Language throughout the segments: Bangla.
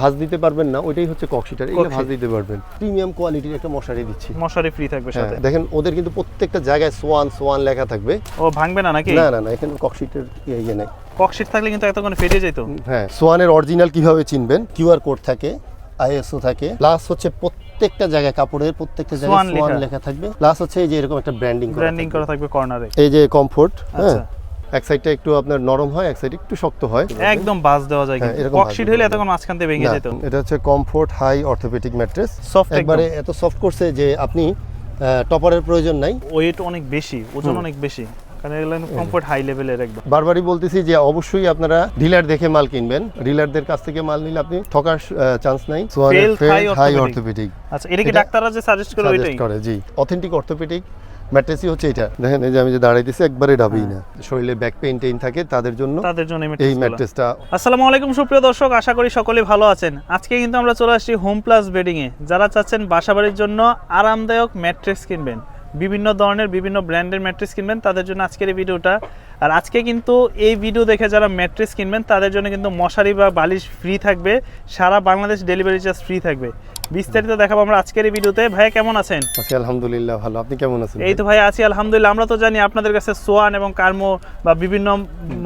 ভাঁজ দিতে পারবেন না ওইটাই হচ্ছে ককশিটার ককশিট। ভাঁজ দিতে পারবেন। প্রিমিয়াম কোয়ালিটির একটা মশারি দিচ্ছি। মশারি ফ্রি থাকবে হ্যাঁ, সাথে। দেখেন ওদের কিন্তু প্রত্যেকটা জায়গায় সোয়ান সোয়ান লেখা থাকবে। ও ভাঙবে না নাকি? না না না এখানে ককশিটের ইয়ে ইয়ে নেই। ককশিট থাকলে কিন্তু এতক্ষণ ফেটে যেত। হ্যাঁ সোয়ানের অরিজিনাল কীভাবে চিনবেন? কিউআর কোড থাকে আইএসও থাকে। প্লাস হচ্ছে প্রত্যেকটা জায়গায় কাপড়ের প্রত্যেকটা জায়গায় সোয়ান। লেখা। থাকবে। প্লাস হচ্ছে এই যে এরকম একটা ব্র্যান্ডিং ব্র্যান্ডিং করা থাকবে। কর্নারে এই যে কমফোর্ট হ্যাঁ। আচ্ছা। এক সাইডটা একটু আপনার নরম হয় এক সাইড একটু শক্ত হয়। একদম বাস দেওয়া যায় হ্যাঁ, কিন্তু। ককশিট হলে এতক্ষণ মাঝখান থেকে ভেঙে যেত। এটা হচ্ছে comfort high orthopaedic mattress soft একবারে এত সফট করছে যে আপনি টপারের প্রয়োজন নাই। ওয়েট অনেক বেশি ওজন অনেক বেশি। কারণ এগুলো কমফোর্ট হাই লেভেলের একদম। বারবারই বলতেছি যে অবশ্যই আপনারা ডিলার দেখে মাল কিনবেন। ডিলারদের কাছ থেকে মাল নিলে আপনি ঠকার চান্স নাই। সোয়ানের হাই অর্থোপেডিক আচ্ছা এটা কি ডাক্তাররা যে সাজেস্ট করে ওইটাই? করে জি। অথেন্টিক অর্থোপেডিক ম্যাট্রেসই হচ্ছে এটা। দেখেন এই যে আমি যে দাঁড়াইতেছি একবারে ডাবি না। শরীরে ব্যাক পেইন টেইন থাকে তাদের জন্য তাদের জন্য এই ম্যাট্রেসটা আসসালামু আলাইকুম সুপ্রিয় দর্শক আশা করি সকলে ভালো আছেন। আজকে কিন্তু আমরা চলে আসছি হোম প্লাস বেডিং এ। যারা চাচ্ছেন বাসাবাড়ির জন্য আরামদায়ক ম্যাট্রেস কিনবেন বিভিন্ন ধরনের বিভিন্ন ব্র্যান্ডের ম্যাট্রেস কিনবেন তাদের জন্য আজকের এই ভিডিওটা। আর আজকে কিন্তু এই ভিডিও দেখে যারা ম্যাট্রেস কিনবেন তাদের জন্য কিন্তু মশারি বা বালিশ ফ্রি থাকবে। সারা বাংলাদেশ ডেলিভারি চার্জ ফ্রি থাকবে। বিস্তারিত দেখাবো আমরা আজকের এই ভিডিওতে। ভাইয়া কেমন আছেন? আছি আলহামদুলিল্লাহ ভালো। আপনি কেমন আছেন এই তো ভাই আছি আলহামদুলিল্লাহ। আমরা তো জানি আপনাদের কাছে সোয়ান এবং কার্মো বা বিভিন্ন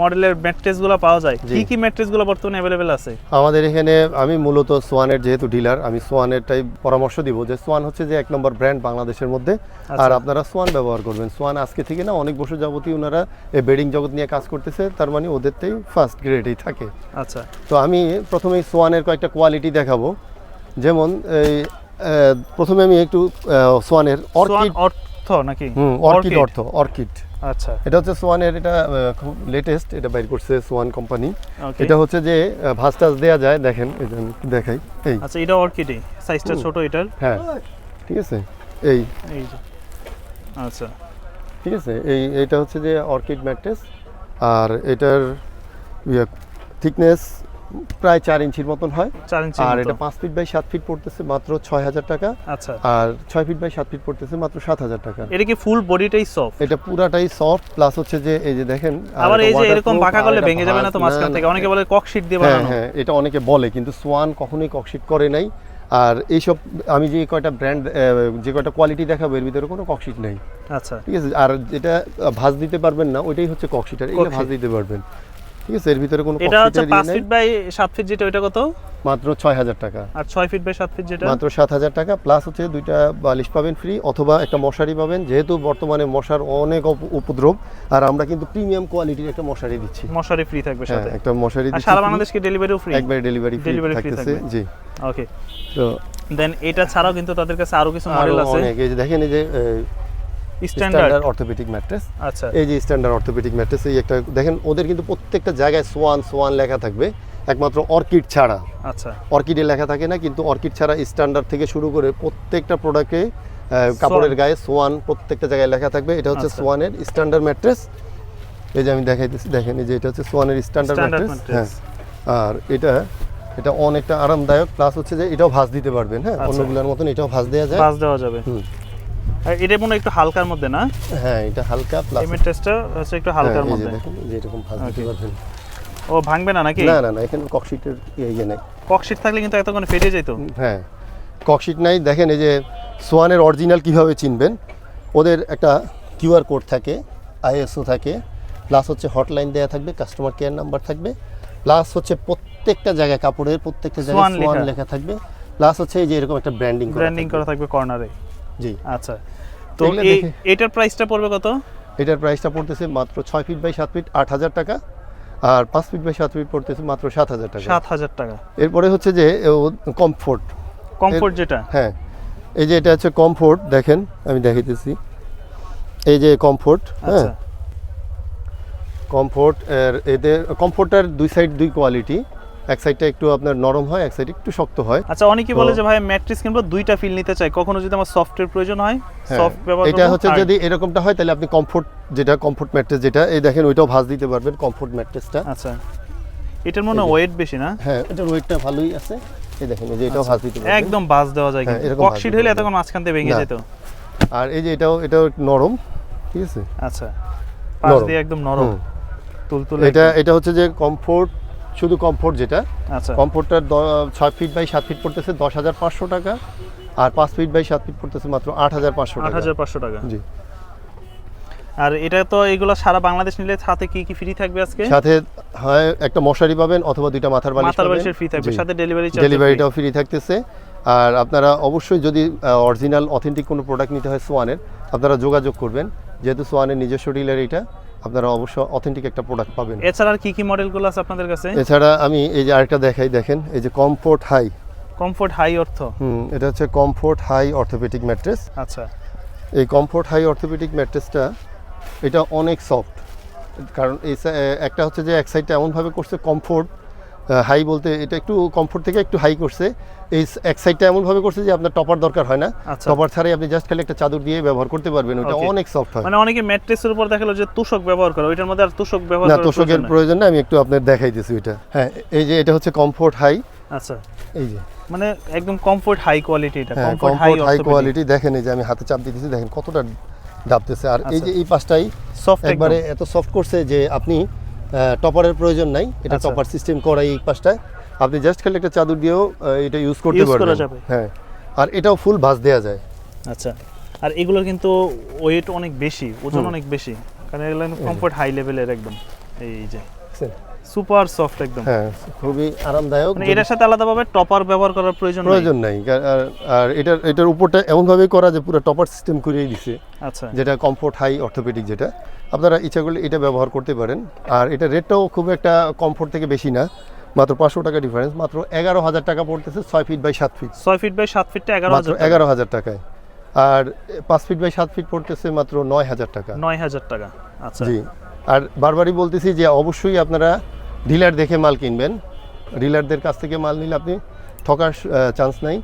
মডেলের ম্যাট্রেসগুলো পাওয়া যায়। কি কি ম্যাট্রেসগুলো বর্তমানে অ্যাভেলেবেল আছে? আমাদের এখানে আমি মূলত সোয়ানের যেহেতু ডিলার আমি সোয়ানেরটাই পরামর্শ দিব যে সোয়ান হচ্ছে যে এক নম্বর ব্র্যান্ড বাংলাদেশের মধ্যে। আচ্ছা। আর আপনারা সোয়ান ব্যবহার করবেন। সোয়ান আজকে থেকে না অনেক বছর যাবতীয় ওনারা এই বেডিং জগৎ নিয়ে কাজ করতেছে তার মানে ওদেরটাই ফার্স্ট গ্রেডেই থাকে। আচ্ছা। তো আমি প্রথমেই সোয়ানের কয়েকটা কোয়ালিটি দেখাবো। যেমন এই প্রথমে আমি একটু সোয়ানের অর্কিড। অর্থ নাকি? হুম অর্কিড অর্থ অর্কিড। আচ্ছা। এটা হচ্ছে সোয়ানের এটা খুব লেটেস্ট এটা বাইর করছে সোয়ান কোম্পানি এটা হচ্ছে যে টাজ দেওয়া যায় দেখেন এই আমি দেখাই এই। আচ্ছা এটা অর্কিডই সাইজটা ছোট এটার। হ্যাঁ ঠিক আছে এই। এই যে। আচ্ছা। ঠিক আছে এই এটা হচ্ছে যে অর্কিড ম্যাট্রেস আর এটার থিকনেস প্রায় চার ইঞ্চির মতন হয়। আর এটা পাঁচ ফিট বাই সাত ফিট পড়তেছে মাত্র ছয় হাজার টাকা। আচ্ছা। আর ছয় ফিট বাই সাত ফিট পড়তেছে মাত্র সাত হাজার টাকা। এটা কি ফুল বডিটাই সফট এটা পুরাটাই সফট প্লাস হচ্ছে যে এই যে দেখেন আবার এটা এই যে এরকম বাঁকা করলে ভেঙে যাবে না তো মাঝখান থেকে? অনেকে বলে ককশিট দিয়ে হ্যাঁ বানানো। হ্যাঁ এটা অনেকে বলে কিন্তু সোয়ান কখনোই ককশিট করে নাই। আর এইসব আমি যে কয়টা ব্র্যান্ড যে কয়টা কোয়ালিটি দেখাবো এর ভিতরে কোনো ককশিট নেই। আচ্ছা। ঠিক আছে? আর যেটা ভাঁজ দিতে পারবেন না ওইটাই হচ্ছে ককশিটার এগুলো ককশিট। ভাঁজ দিতে পারবেন। ঠিক আছে এর ভিতরে কোনো এটা হচ্ছে ককশিটের পাঁচ ইয়ে নেই। ফিট বাই সাত ফিট যেটা ওইটা কত? মাত্র ছয় হাজার টাকা। আর ছয় ফিট বাই সাত ফিট যেটা? মাত্র সাত হাজার টাকা প্লাস হচ্ছে দুইটা বালিশ পাবেন ফ্রি অথবা একটা মশারি পাবেন। যেহেতু বর্তমানে মশার অনেক উপদ্রব আর আমরা কিন্তু প্রিমিয়াম কোয়ালিটির একটা মশারি দিচ্ছি। মশারি ফ্রি থাকবে হ্যাঁ সাথে। একটা মশারি আর দিচ্ছি সারা বাংলাদেশ কি ডেলিভারিও ফ্রি একবারে ডেলিভারি ফ্রি থাকতেছে। জি। ওকে তো দেন এটা ছাড়াও কিন্তু তাদের কাছে আরও কিছু মডেল আছে। অনেক এই যে দেখেন এই যে স্ট্যান্ডার্ড অর্থোপেডিক ম্যাট্রেস আচ্ছা। এই যে স্ট্যান্ডার্ড অর্থোপেডিক ম্যাট্রেস এই একটা দেখেন ওদের কিন্তু প্রত্যেকটা জায়গায় সোয়ান সোয়ান লেখা থাকবে একমাত্র অর্কিড ছাড়া। আচ্ছা। অর্কিডে লেখা থাকে না কিন্তু অর্কিড ছাড়া স্ট্যান্ডার্ড থেকে শুরু করে প্রত্যেকটা প্রোডাক্টে কাপড়ের গায়ে সোয়ান প্রত্যেকটা জায়গায় লেখা থাকবে। এটা হচ্ছে আচ্ছা। সোয়ানের স্ট্যান্ডার্ড ম্যাট্রেস এই যে আমি দেখাইতেছি দেখেন এই যে এটা হচ্ছে সোয়ানের স্ট্যান্ডার্ড ম্যাট্রেস হ্যাঁ। আর এটা এটা অনেকটা আরামদায়ক প্লাস হচ্ছে যে এটাও ভাঁজ দিতে পারবেন হ্যাঁ? আচ্ছা। অন্যগুলোর মতন এটাও ভাঁজ দেওয়া যায়। পাস দেওয়া যাবে। এটা মনে হয় একটু হালকার মধ্যে না? হ্যাঁ এটা হালকা প্লাস এই ম্যাট্রেসটা হচ্ছে একটু হালকার মধ্যে। দেখুন যে এরকম ভাঁজ দিতে পারবেন। ও ভাঙবে না নাকি? না না না এখানে ককশিটের ইয়ে ইয়ে নেই। ককশিট থাকলে কিন্তু এতক্ষণ ফেটে যেত। হ্যাঁ ককশিট নাই। দেখেন এই যে সোয়ানের অরিজিনাল কীভাবে চিনবেন? ওদের একটা কিউআর কোড থাকে আইএসও থাকে প্লাস হচ্ছে হটলাইন দেওয়া থাকবে কাস্টমার কেয়ার নাম্বার থাকবে প্লাস হচ্ছে প্রত্যেকটা জায়গায় কাপড়ের প্রত্যেকটা জায়গায় সোয়ান। লেখা। থাকবে প্লাস হচ্ছে এই যে এরকম একটা ব্র্যান্ডিং ব্র্যান্ডিং করা থাকবে কর্নারে জি। আচ্ছা। তো এটার প্রাইসটা পড়বে কত? এটার প্রাইসটা পড়তেছে মাত্র ছয় ফিট বাই সাত ফিট আট হাজার টাকা। আর পাঁচ ফিট বাই সাত ফিট পড়তেছে মাত্র সাত হাজার টাকা। সাত হাজার টাকা। এরপরে হচ্ছে যে কমফোর্ট কমফোর্ট যেটা? হ্যাঁ। এই যে এটা হচ্ছে কমফোর্ট দেখেন আমি দেখাইতেছি। এই যে কমফোর্ট হ্যাঁ। আচ্ছা। কমফোর্ট এর এদের কমফোর্টার দুই সাইড দুই কোয়ালিটি এক সাইডটা একটু আপনার নরম হয় এক সাইড একটু শক্ত হয়। আচ্ছা অনেকেই বলে যে ভাই ম্যাট্রিক্স কিনবো দুইটা ফিল নিতে চাই। কখনো যদি আমার সফটের প্রয়োজন হয় হ্যাঁ, সফট ব্যবহার এটা হচ্ছে যদি এরকমটা হয় তাহলে আপনি কমফোর্ট যেটা কমফোর্ট ম্যাট্রেস যেটা এই দেখেন ওইটাও ভাঁজ দিতে পারবেন কমফোর্ট ম্যাট্রেসটা আচ্ছা। এটার মনে ওয়েট বেশি না? হ্যাঁ এটার ওয়েটটা ভালোই আছে। এই দেখেন এই যে এটাও ভাঁজ দিতে পারবেন। একদম বাস দেওয়া যায় হ্যাঁ, কিন্তু। ককশিট হলে এতক্ষণ মাঝখান থেকে ভেঙে যেত। আর এই যে এটাও এটাও নরম ঠিক আছে? আচ্ছা। পাশ দিয়ে একদম নরম। তুলতুলে এটা এটা হচ্ছে যে কমফোর্ট শুধু কমফোর্ট যেটা। আচ্ছা। কমফোর্টটার ছয় ফিট বাই সাত ফিট পড়তেছে দশ হাজার পাঁচশো টাকা আর পাঁচ ফিট বাই সাত ফিট পড়তেছে মাত্র আট হাজার পাঁচশো আট হাজার পাঁচশো টাকা। জি। আর এটা তো এগুলো সারা বাংলাদেশ নিলে সাথে কি কি ফ্রি থাকবে আজকে? সাথে হয় একটা মশারি পাবেন অথবা দুইটা মাথার বালিশ মাথার বালিশের ফ্রি থাকবে সাথে ডেলিভারি চার্জ ডেলিভারিটাও ফ্রি থাকতেছে। আর আপনারা অবশ্যই যদি অরিজিনাল অথেন্টিক কোনো প্রোডাক্ট নিতে হয় সোয়ানের আপনারা যোগাযোগ করবেন। যেহেতু সোয়ানের নিজস্ব ডিলার এটা আপনারা অবশ্যই অথেন্টিক একটা প্রোডাক্ট পাবেন। এছাড়া আর কি কি মডেলগুলো আছে আপনাদের কাছে? এছাড়া আমি এই যে আরেকটা দেখাই দেখেন এই যে কমফোর্ট হাই কমফোর্ট হাই অর্থ? হুম এটা হচ্ছে কমফোর্ট হাই অর্থোপেডিক ম্যাট্রেস আচ্ছা। এই কমফোর্ট হাই অর্থোপেডিক ম্যাট্রেসটা এটা অনেক সফট কারণ এই একটা হচ্ছে যে এক সাইডটা এমনভাবে করছে কমফোর্ট হাই বলতে এটা একটু কমফোর্ট থেকে একটু হাই করছে। এই এক সাইডটা এমনভাবে করছে যে আপনার টপার দরকার হয় না। আচ্ছা। টপার ছাড়াই আপনি জাস্ট খালি একটা চাদর দিয়ে ব্যবহার করতে পারবেন ওটা অনেক সফট হয়। মানে অনেকে ম্যাট্রেসের উপর দেখাল যে তুষক ব্যবহার করে ওইটার মধ্যে আর তুষক ব্যবহার না তোষকের প্রয়োজন না আমি একটু আপনার দেখাইতেছি ওইটা। হ্যাঁ এই যে এটা হচ্ছে কমফোর্ট হাই আচ্ছা। এই যে। মানে একদম কমফোর্ট হাই কোয়ালিটি এটা কমফোর্ট হাই কোয়ালিটি দেখেন এই যে আমি হাতে চাপ দিতেছি দেখেন কতটা ডাবতেছে আর এই আচ্ছা। যে এই পাশটাই সফট একবারে এত সফট করছে যে আপনি টপারের প্রয়োজন নাই। এটা আচ্ছা। টপার সিস্টেম করা এই পাশটায়। আপনি জাস্ট খালি একটা চাদর দিয়েও এটা ইউজ করতে পারবেন। হ্যাঁ। আর এটাও ফুল ভাঁজ দেওয়া যায়। আচ্ছা। আর এগুলোর কিন্তু ওয়েট অনেক বেশি ওজন অনেক বেশি। কারণ এগুলো কমফোর্ট হাই লেভেলের একদম। এই যে সুপার সফট একদম। হ্যাঁ খুবই আরামদায়ক। মানে এটার সাথে আলাদাভাবে টপার ব্যবহার করার প্রয়োজন নেই। প্রয়োজন নাই। আর- আর- এটার এটার উপরটা এমনভাবে করা যে পুরো টপার সিস্টেম করিয়ে দিছে। আচ্ছা। যেটা কমফোর্ট হাই অর্থোপেডিক যেটা। আপনারা ইচ্ছা করলে এটা ব্যবহার করতে পারেন। আর এটা রেটটাও খুব একটা কমফোর্ট থেকে বেশি না। মাত্র পাঁচশো টাকা ডিফারেন্স মাত্র এগারো হাজার টাকা পড়তেছে ছয় ফিট বাই সাত ফিট ছয় ফিট বাই সাত ফিটটা এগারো মাত্র এগারো হাজার টাকায়। আর পাঁচ ফিট বাই সাত ফিট পড়তেছে মাত্র নয় হাজার টাকা। নয় হাজার টাকা। আচ্ছা। জি। আর বারবারই বলতেছি যে অবশ্যই আপনারা ডিলার দেখে মাল কিনবেন। ডিলারদের কাছ থেকে মাল নিলে আপনি ঠকার চান্স নাই।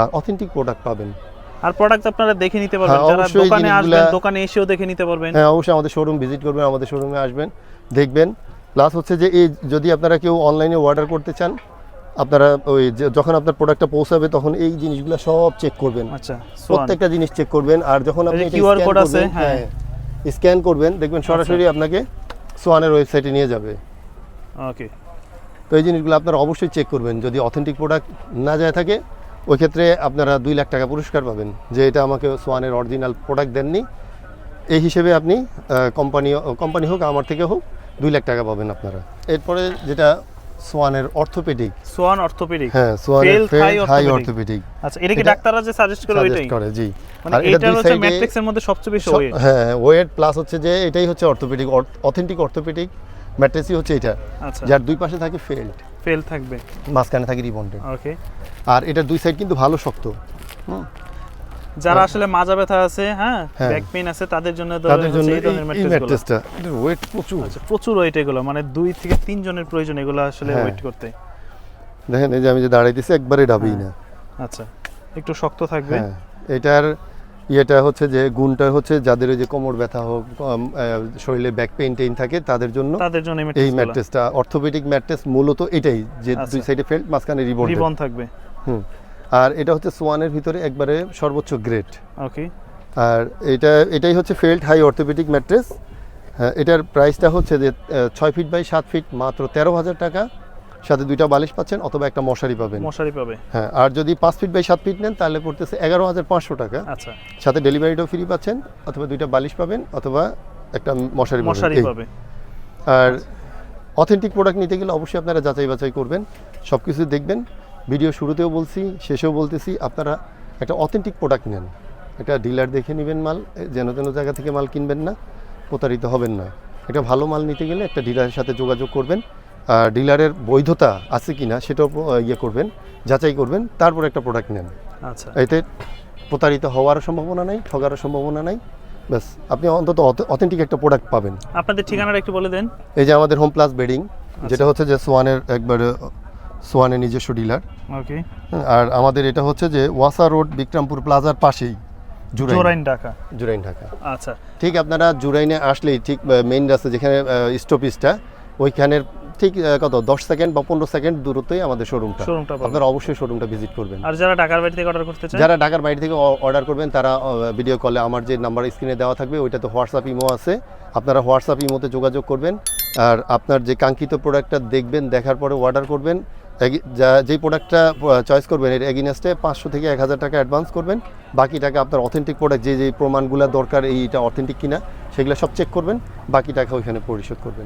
আর অথেন্টিক প্রোডাক্ট পাবেন। আর প্রোডাক্ট আপনারা দেখে নিতে পারবেন হ্যাঁ, যারা দোকানে আসবেন দোকানে এসেও দেখে নিতে পারবেন। হ্যাঁ অবশ্যই আমাদের শোরুম ভিজিট করবেন আমাদের শোরুমে আসবেন দেখবেন। প্লাস হচ্ছে যে এই যদি আপনারা কেউ অনলাইনে অর্ডার করতে চান আপনারা ওই যখন আপনার প্রোডাক্টটা পৌঁছাবে তখন এই জিনিসগুলো সব চেক করবেন। আচ্ছা প্রত্যেকটা জিনিস চেক করবেন আর যখন আপনি scan code আছে, হ্যাঁ। হ্যাঁ স্ক্যান করবেন দেখবেন সরাসরি আপনাকে সোয়ানের ওয়েবসাইটে নিয়ে যাবে। ওকে তো এই জিনিসগুলো আপনারা অবশ্যই চেক করবেন যদি অথেন্টিক প্রোডাক্ট না যায় থাকে ওই ক্ষেত্রে আপনারা দুই লাখ টাকা পুরস্কার পাবেন যে এটা আমাকে সোয়ানের অরিজিনাল প্রোডাক্ট দেননি। এই হিসেবে আপনি কোম্পানি কোম্পানি হোক আমার থেকে হোক দুই লাখ টাকা পাবেন আপনারা। এরপরে যেটা সোয়ানের অর্থোপেডিক সোয়ান অর্থোপেডিক হ্যাঁ সোয়ানের হাই অর্থোপেডিক আচ্ছা এটা কি ডাক্তাররা যে সাজেস্ট করে ওইটাই? করে জি। মানে আর এটা হচ্ছে ম্যাট্রিক্সের মধ্যে সবচেয়ে বেশি ওয়েট হ্যাঁ ওয়েট প্লাস হচ্ছে যে এটাই হচ্ছে অর্থোপেডিক অথেন্টিক অর্থোপেডিক ম্যাট্রেসই হচ্ছে এটা আচ্ছা। যার দুই পাশে থাকে ফেল্ড। ফেল থাকবে। মাঝখানে থাকে রিবন্ডে ওকে। আর এটার দুই সাইড কিন্তু ভালো শক্ত। হুম। যারা আসলে মাজা ব্যথা আছে হ্যাঁ হ্যাঁ। ব্যাক পেইন আছে তাদের জন্য তো তাদের জন্য এই ম্যাট্রেসটা এটার ওয়েট প্রচুর। আচ্ছা প্রচুর ওয়েট এগুলো মানে দুই থেকে তিন জনের প্রয়োজন এগুলো আসলে হ্যাঁ। ওয়েট করতে। দেখেন এই যে আমি যে দাঁড়াইতেছি একবারে ডাবেই না। আচ্ছা একটু শক্ত থাকবে। হ্যাঁ এটার ইয়েটা হচ্ছে যে গুণটা হচ্ছে যাদের ওই যে কোমর ব্যথা হোক শরীরে ব্যাক পেইন টেইন থাকে তাদের জন্য তাদের জন্য এই ম্যাট্রেসটা অর্থোপেডিক ম্যাট্রেস মূলত এটাই যে আচ্ছা। দুই সাইডে ফেল্ট মাঝখানে রিবন রিবন থাকবে। হুম। আর এটা হচ্ছে সোয়ানের ভিতরে একবারে সর্বোচ্চ গ্রেড ওকে আর এটা এটাই হচ্ছে ফেল্ট হাই অর্থোপেডিক ম্যাট্রেস। হ্যাঁ এটার প্রাইসটা হচ্ছে যে ছয় ফিট বাই সাত ফিট মাত্র তেরো হাজার টাকা। সাথে দুইটা বালিশ পাচ্ছেন অথবা একটা মশারি পাবেন। মশারি পাবে। হ্যাঁ আর যদি পাঁচ ফিট বাই সাত ফিট নেন তাহলে পড়তেছে এগারো হাজার পাঁচশো টাকা। আচ্ছা। সাথে ডেলিভারিটাও ফ্রি পাচ্ছেন অথবা দুইটা বালিশ পাবেন অথবা একটা মশারি মশারি। পাবে। আর অথেন্টিক প্রোডাক্ট নিতে গেলে অবশ্যই আপনারা যাচাই বাছাই করবেন সব কিছু দেখবেন। ভিডিও শুরুতেও বলছি শেষেও বলতেছি আপনারা একটা অথেন্টিক প্রোডাক্ট নেন। একটা ডিলার দেখে নেবেন মাল যেন তেন জায়গা থেকে মাল কিনবেন না প্রতারিত হবেন না। একটা ভালো মাল নিতে গেলে একটা ডিলারের সাথে যোগাযোগ করবেন। ডিলারের বৈধতা আছে কি না সেটাও ইয়ে করবেন যাচাই করবেন তারপর একটা প্রোডাক্ট নেন। আচ্ছা। এতে প্রতারিত হওয়ার সম্ভাবনা নাই ঠগারও সম্ভাবনা নাই ব্যাস আপনি অন্তত অথেন্টিক একটা প্রোডাক্ট পাবেন। আপনাদের ঠিকানাটা একটু বলে দেন। এই যে আমাদের হোম প্লাস বেডিং যেটা হচ্ছে যে সোয়ানের একবার সোয়ানের নিজস্ব ডিলার। ওকে। আর আমাদের এটা হচ্ছে যে ওয়াসা রোড বিক্রমপুর প্লাজার পাশেই জুরাইন। ঢাকা। জুরাইন ঢাকা। আচ্ছা। ঠিক আপনারা জুরাইনে আসলেই ঠিক মেইন রাস্তা যেখানে স্টপিসটা ওইখানের ঠিক কত দশ সেকেন্ড বা পনেরো সেকেন্ড দূরত্বই আমাদের শোরুমটা শোরুমটা আপনারা অবশ্যই শোরুমটা ভিজিট করবেন। আর যারা ঢাকার বাড়ি থেকে অর্ডার করতে চান? যারা ঢাকার বাইরে থেকে অর্ডার করবেন তারা ভিডিও কলে আমার যে নাম্বার স্ক্রিনে দেওয়া থাকবে ওইটাতে হোয়াটসঅ্যাপ ইমো আছে। আপনারা হোয়াটসঅ্যাপ ইমোতে যোগাযোগ করবেন। আর আপনার যে কাঙ্ক্ষিত প্রোডাক্টটা দেখবেন দেখার পরে অর্ডার করবেন। যা যেই প্রোডাক্টটা চয়েস করবেন এর এগিনেস্টে পাঁচশো থেকে এক হাজার টাকা অ্যাডভান্স করবেন। বাকি টাকা আপনার অথেন্টিক প্রোডাক্ট যে যে প্রমাণগুলো দরকার এইটা অথেন্টিক কিনা সেগুলো সব চেক করবেন। বাকি টাকা ওইখানে পরিশোধ করবেন।